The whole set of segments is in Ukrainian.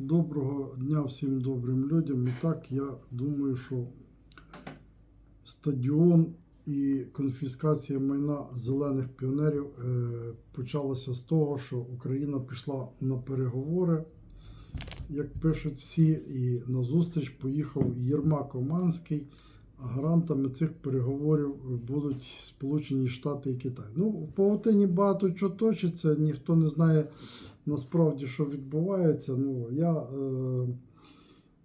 Доброго дня всім добрим людям. І так, я думаю, що стадіон і конфіскація майна зелених піонерів е, почалася з того, що Україна пішла на переговори, як пишуть всі, і на зустріч поїхав Єрмак Оманський. Гарантами цих переговорів будуть Сполучені Штати і Китай. Ну, в павутині багато чого точиться, ніхто не знає насправді, що відбувається. Ну, я е,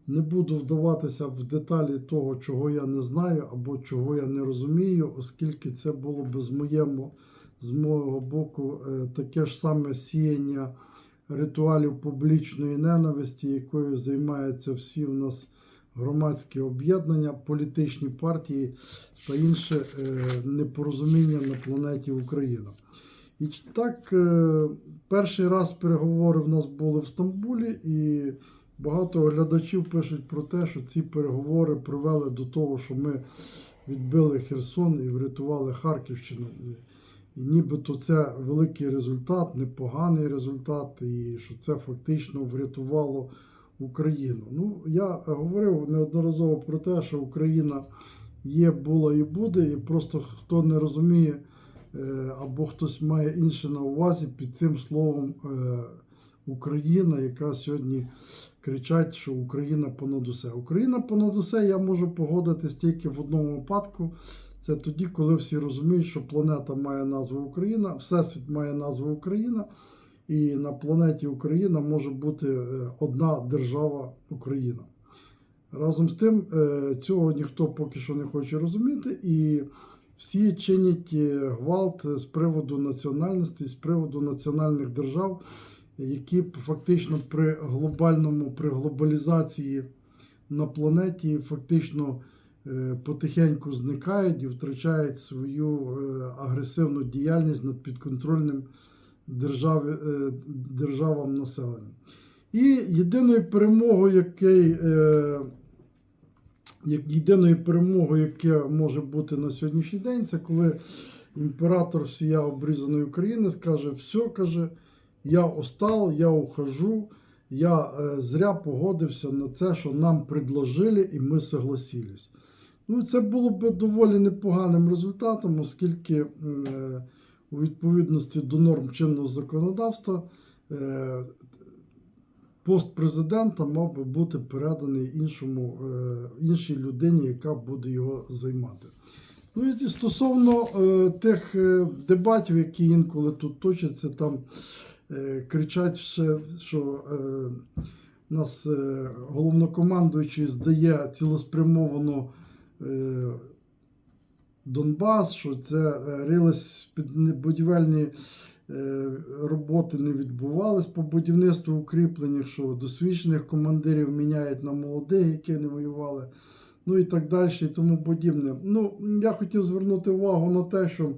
не буду вдаватися в деталі того, чого я не знаю або чого я не розумію, оскільки це було би з, моєму, з мого боку е, таке ж саме сіяння ритуалів публічної ненависті, якою займаються всі в нас громадські об'єднання, політичні партії та інше е, непорозуміння на планеті Україна. І так, е, перший раз переговори в нас були в Стамбулі, і багато глядачів пишуть про те, що ці переговори привели до того, що ми відбили Херсон і врятували Харківщину. І, нібито це великий результат, непоганий результат, і що це фактично врятувало Україну. Ну, я говорив неодноразово про те, що Україна є, була і буде, і просто хто не розуміє або хтось має інше на увазі під цим словом е, Україна, яка сьогодні кричать, що Україна понад усе. Україна понад усе я можу погодитись тільки в одному випадку. Це тоді, коли всі розуміють, що планета має назву Україна, Всесвіт має назву Україна, і на планеті Україна може бути е, одна держава Україна. Разом з тим, е, цього ніхто поки що не хоче розуміти, і всі чинять е, гвалт з приводу національності, з приводу національних держав, які фактично при глобальному, при глобалізації на планеті фактично е, потихеньку зникають і втрачають свою е, агресивну діяльність над підконтрольним державі, е, державам населення. І єдиною перемогою, який, як єдиною перемогою, яке може бути на сьогоднішній день, це коли імператор всія обрізаної України скаже: все, каже, я устал, я ухожу, я е, зря погодився на це, що нам предложили, і ми согласились. Ну, це було б доволі непоганим результатом, оскільки е, у відповідності до норм чинного законодавства е, пост президента мав би бути переданий іншому, е, іншій людині, яка буде його займати. Ну і стосовно е, тих е, дебатів, які інколи тут точаться, там кричать, ще, що нас головнокомандуючий здає цілеспрямовано Донбас, що це рились під будівельні роботи не відбувались по будівництву укріплень, що досвідчених командирів міняють на молодих, які не воювали, ну і так далі, і тому подібне. Ну, я хотів звернути увагу на те, що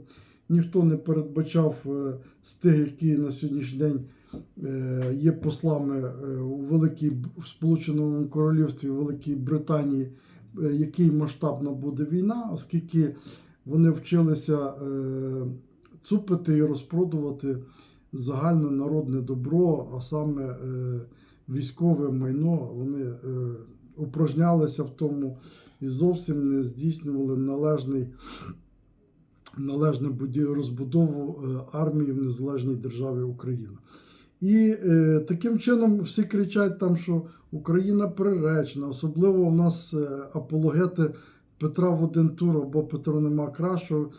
ніхто не передбачав е, з тих, які на сьогоднішній день е, є послами е, у Великій в Сполученому Королівстві Великій Британії, е, який масштабна буде війна, оскільки вони вчилися е, цупити і розпродувати загальне народне добро, а саме е, військове майно. Вони е, упражнялися в тому і зовсім не здійснювали належний. Належне розбудову е, армії в незалежній державі Україна. І е, таким чином всі кричать там, що Україна приречена, особливо у нас апологети Петра в один або Петро нема кращого.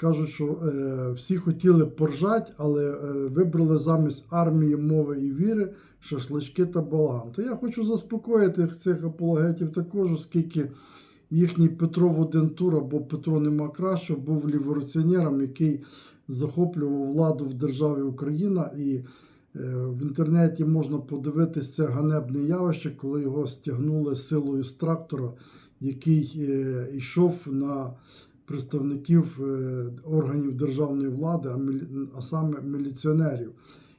Кажуть, що е, всі хотіли поржать, але е, вибрали замість армії, мови і віри шашлички та балаган. То я хочу заспокоїти цих апологетів також, оскільки їхній Петро в один тур або Петро нема кращого був ліворуціонером, який захоплював владу в державі Україна. І е, в інтернеті можна подивитися це ганебне явище, коли його стягнули силою з трактора, який е, йшов на представників е, органів державної влади, а, саме міліціонерів.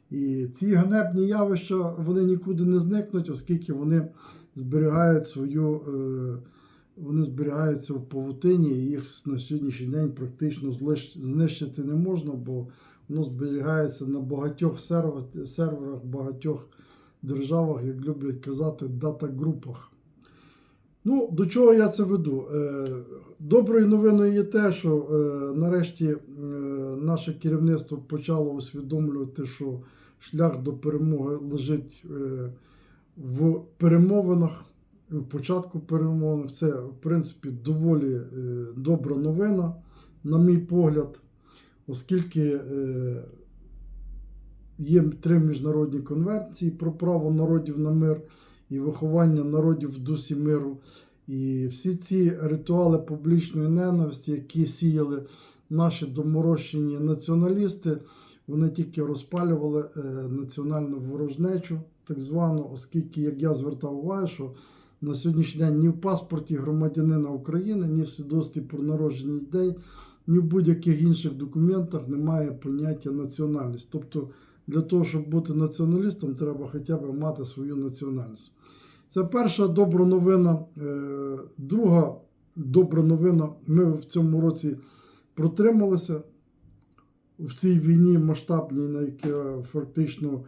І ці ганебні явища вони нікуди не зникнуть, оскільки вони зберігають свою. е, Вони зберігаються в павутині, і їх на сьогоднішній день практично знищити не можна, бо воно зберігається на багатьох серверах, серверах багатьох державах, як люблять казати, дата-групах. Ну, до чого я це веду? Е, Доброю новиною є те, що е, нарешті е, наше керівництво почало усвідомлювати, що шлях до перемоги лежить в перемовинах, в початку перемовин. Це, в принципі, доволі добра новина, на мій погляд, оскільки є три міжнародні конвенції про право народів на мир і виховання народів в дусі миру. І всі ці ритуали публічної ненависті, які сіяли наші доморощені націоналісти, вони тільки розпалювали е, національну ворожнечу, так звану, оскільки, як я звертав увагу, що на сьогоднішній день ні в паспорті громадянина України, ні в свідоцтві про народження дітей, ні в будь-яких інших документах немає поняття національність. Тобто для того, щоб бути націоналістом, треба хоча б мати свою національність. Це перша добра новина. Е, Друга добра новина. Ми в цьому році протрималися в цій війні масштабній, на яка фактично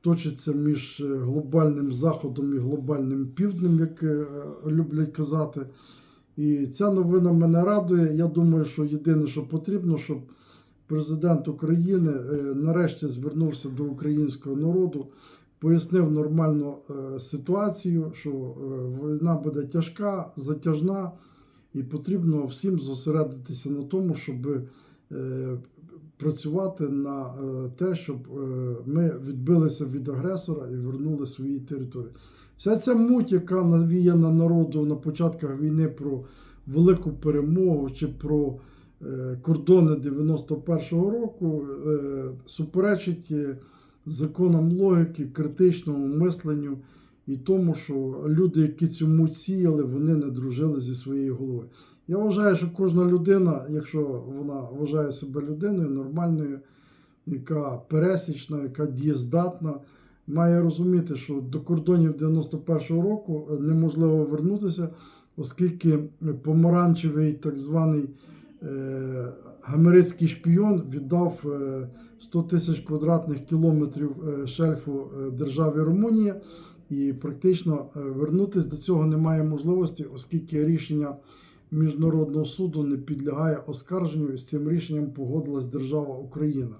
точиться між е, глобальним заходом і глобальним півднем, як е, люблять казати. І ця новина мене радує. Я думаю, що єдине, що потрібно, щоб президент України е, нарешті звернувся до українського народу, пояснив нормальну е, ситуацію, що е, війна буде тяжка, затяжна, і потрібно всім зосередитися на тому, щоб працювати на те, щоб ми відбилися від агресора і вернули свої території. Вся ця муть, яка навіяна народу на початках війни про велику перемогу чи про кордони 91-го року, е, суперечить е, законам логіки, критичному мисленню і тому, що люди, які муть сіяли, вони не дружили зі своєю головою. Я вважаю, що кожна людина, якщо вона вважає себе людиною нормальною, яка пересічна, яка дієздатна, має розуміти, що до кордонів 91-го року неможливо вернутися, оскільки помаранчевий так званий е, гамерицький шпійон віддав е, 100 тисяч квадратних кілометрів е, шельфу е, державі Румунія, і практично е, вернутися до цього немає можливості, оскільки рішення Міжнародного суду не підлягає оскарженню, і з цим рішенням погодилась держава Україна.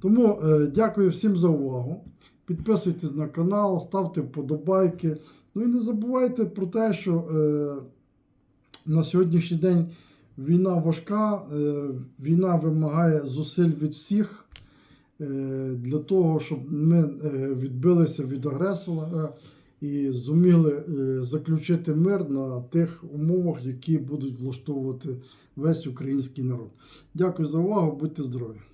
Тому е, дякую всім за увагу. Підписуйтесь на канал, ставте вподобайки. Ну і не забувайте про те, що е, на сьогоднішній день війна важка, е, війна вимагає зусиль від всіх е, для того, щоб ми е, відбилися від агресора і зуміли заключити мир на тих умовах, які будуть влаштовувати весь український народ. Дякую за увагу, будьте здорові!